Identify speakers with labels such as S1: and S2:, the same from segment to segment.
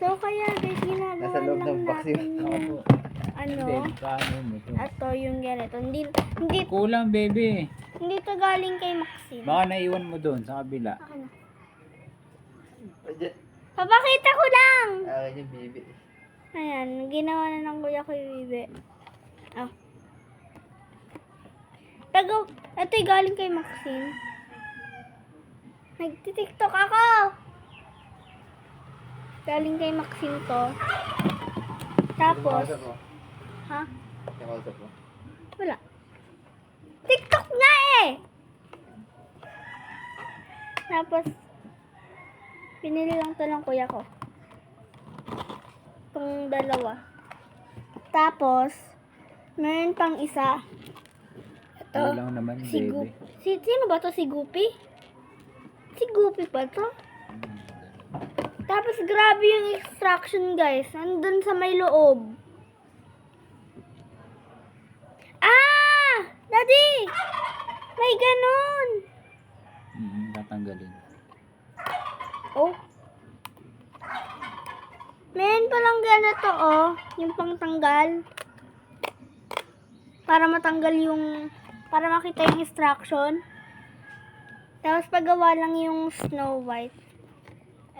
S1: So, kaya guys, ginagawa
S2: Nasa loob
S1: lang
S2: ng box
S1: natin
S2: yun.
S1: yung,
S3: Hindi,
S1: ano,
S3: paano mo to?
S1: ito yung ganito. Hindi, hindi,
S3: Kulang, baby.
S1: hindi to galing kay Maxine.
S3: Baka naiwan mo doon sa kabila.
S1: Na.
S2: Ayan.
S1: Papakita ko lang!
S2: Akin yung bibi.
S1: Ayan, ginawa na ng kuya ko yung bibi. Oh. Pero, ito yung galing kay Maxine. Nagtitiktok ako! Galing kay Maxine to. Tapos, ha? Wala. TikTok nga eh! Tapos, pinili lang to ng kuya ko. Itong dalawa. Tapos, meron pang isa. Ito.
S3: Ano lang naman,
S1: Si
S3: baby.
S1: Si, sino ba to? Si Goopy? Si Goopy pa to? Tapos, grabe yung extraction, guys. Nandun sa may loob. Ah! Daddy! May ganun!
S3: Mm, tatanggalin.
S1: Oh. Meron palang ganito, oh. Yung pangtanggal. Para matanggal yung... Para makita yung instruction. Tapos paggawa lang yung Snow White.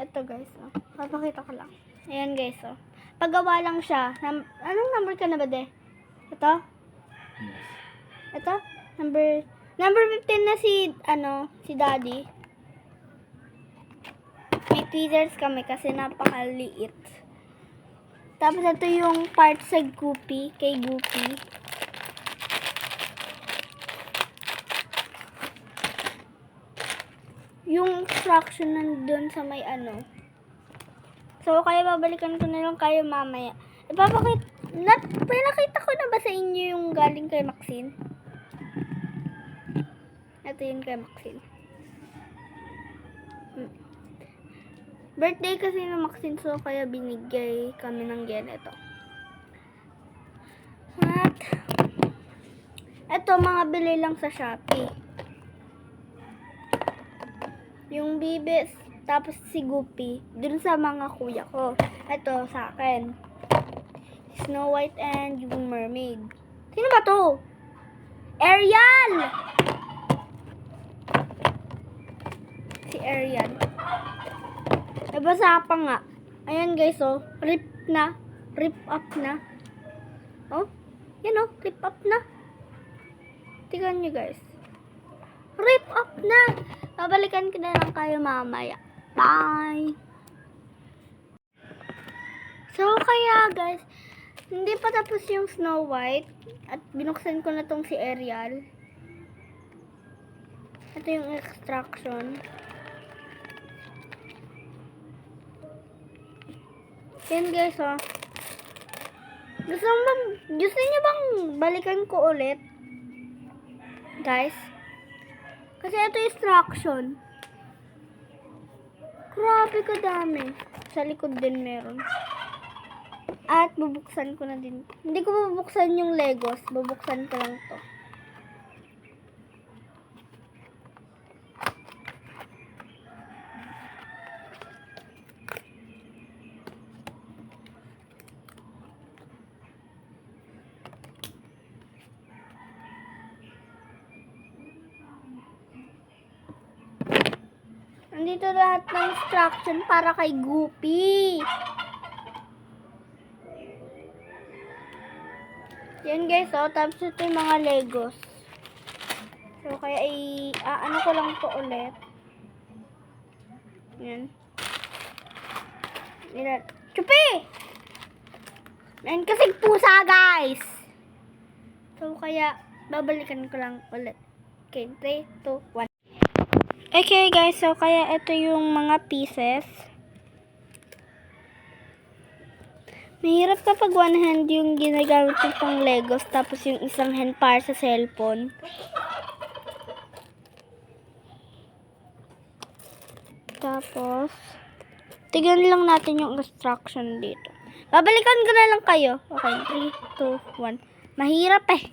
S1: Ito guys, oh. Papakita ko lang. Ayan guys, oh. Paggawa lang siya. Num- Anong number ka na ba, de? Ito?
S3: Yes.
S1: Ito? Number... Number 15 na si, ano, si daddy. May tweezers kami kasi napakaliit. Tapos ito yung part sa Goopy, kay Goopy. Yung instruction nandun sa may ano. So, kaya babalikan ko na lang kayo mamaya. Ipapakita, na, pinakita ko na ba sa inyo yung galing kay Maxine? Ito yun kay Maxine. Hmm. Birthday kasi ng Maxine, so kaya binigay kami ng ganito. At, ito mga bili lang sa Shopee. Yung bibis, tapos si Goopy, dun sa mga kuya ko. Ito sa akin. Snow White and yung Mermaid. Sino ba to? Ariel! Si Ariel. Nabasa pa nga. Ayan guys, oh. Rip na. Rip up na. Oh. Yan oh. Rip up na. Tingnan nyo guys. Rip up na. Babalikan ko na lang kayo mamaya. Bye! So, kaya guys, hindi pa tapos yung Snow White. At binuksan ko na tong si Ariel. Ito yung extraction. Yan guys, oh. Gusto, bang, gusto niyo bang balikan ko ulit? Guys? Kasi ito instruction. Grabe kadami. Sa likod din meron. At bubuksan ko na din. Hindi ko bubuksan yung Legos. Bubuksan ko lang to. Nandito lahat ng instruction para kay Goopy. Yan guys, oh. Tapos ito yung mga Legos. So, kaya i... Ah, ano ko lang to ulit. Yan. Yan. Chupi! Yan kasi pusa, guys! So, kaya babalikan ko lang ulit. Okay, 3, 2, 1. Okay guys, so kaya ito yung mga pieces. Mahirap kapag one hand yung ginagamit yung pang Legos tapos yung isang hand para sa cellphone. Tapos, tignan lang natin yung instruction dito. Babalikan ko na lang kayo. Okay, 3, 2, 1. Mahirap eh.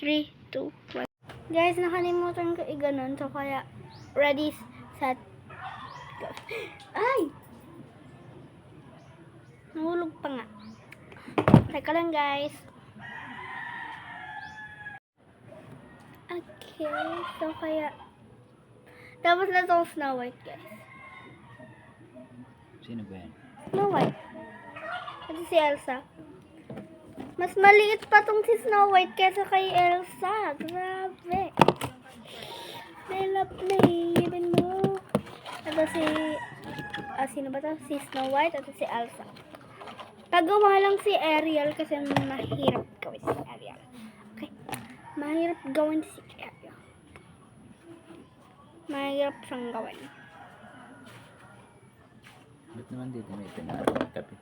S1: 3, 2, 1. Guys, nakalimutan ko i-ganon. So, kaya, ready, set, go. Ay! pa nga. Teka lang guys. Okay, so kaya... Tapos na itong Snow White guys.
S3: Sino ba yan?
S1: Snow White. Ito si Elsa. Mas maliit pa tong si Snow White kaysa kay Elsa. Grabe. I love me even more. Ito si... Ah, sino ba to? Si Snow White at si Elsa. Tagawa lang si Ariel kasi mahirap gawin si Ariel. Okay. Mahirap gawin si Ariel. Mahirap siyang gawin.
S3: Ba't naman dito may pinarang kape?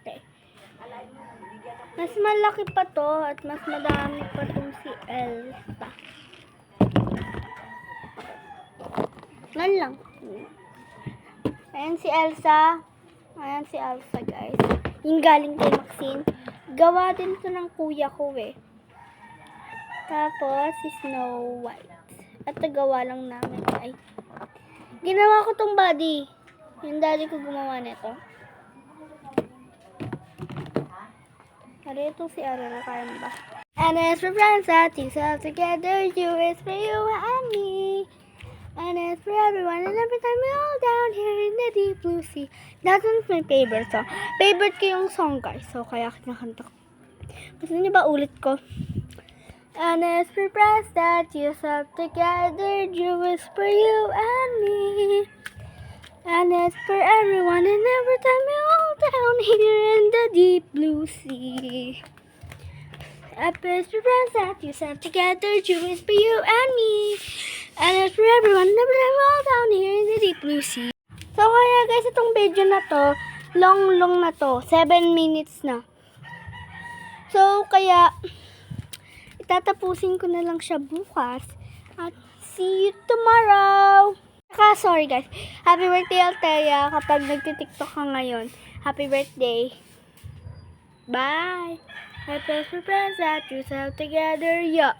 S1: Okay. Mas malaki pa to at mas madami pa tong si Elsa. Nan lang. Ayan si Elsa. Ayan si Elsa, guys. Yung galing kay Maxine. Gawa din to ng kuya ko eh. Tapos, si Snow White. At nagawa lang namin ay Ginawa ko tong body. Yung daddy ko gumawa nito. Ano ito si Ariel? Kaya mo ba? And as for friends that you sell together, you is for you and me. And it's for everyone and every time we're all down here in the deep blue sea. That one's my favorite song. Favorite ko yung song guys. So kaya kinakanta ko. Gusto niyo ba ulit ko? And it's for friends that you sell together, you is for you and me. And it's for everyone and every time we all down here in the deep blue sea. Up is for friends that you set together, is for you and me. And it's for everyone we all down here in the deep blue sea. So kaya guys, itong video na to, long long na to, 7 minutes na. So kaya, itatapusin ko na lang siya bukas. At see you tomorrow! Saka, sorry guys. Happy birthday, Altea. Kapag nagtitiktok ka ngayon. Happy birthday. Bye! Happy birthday, friends that you sell together. Yuck!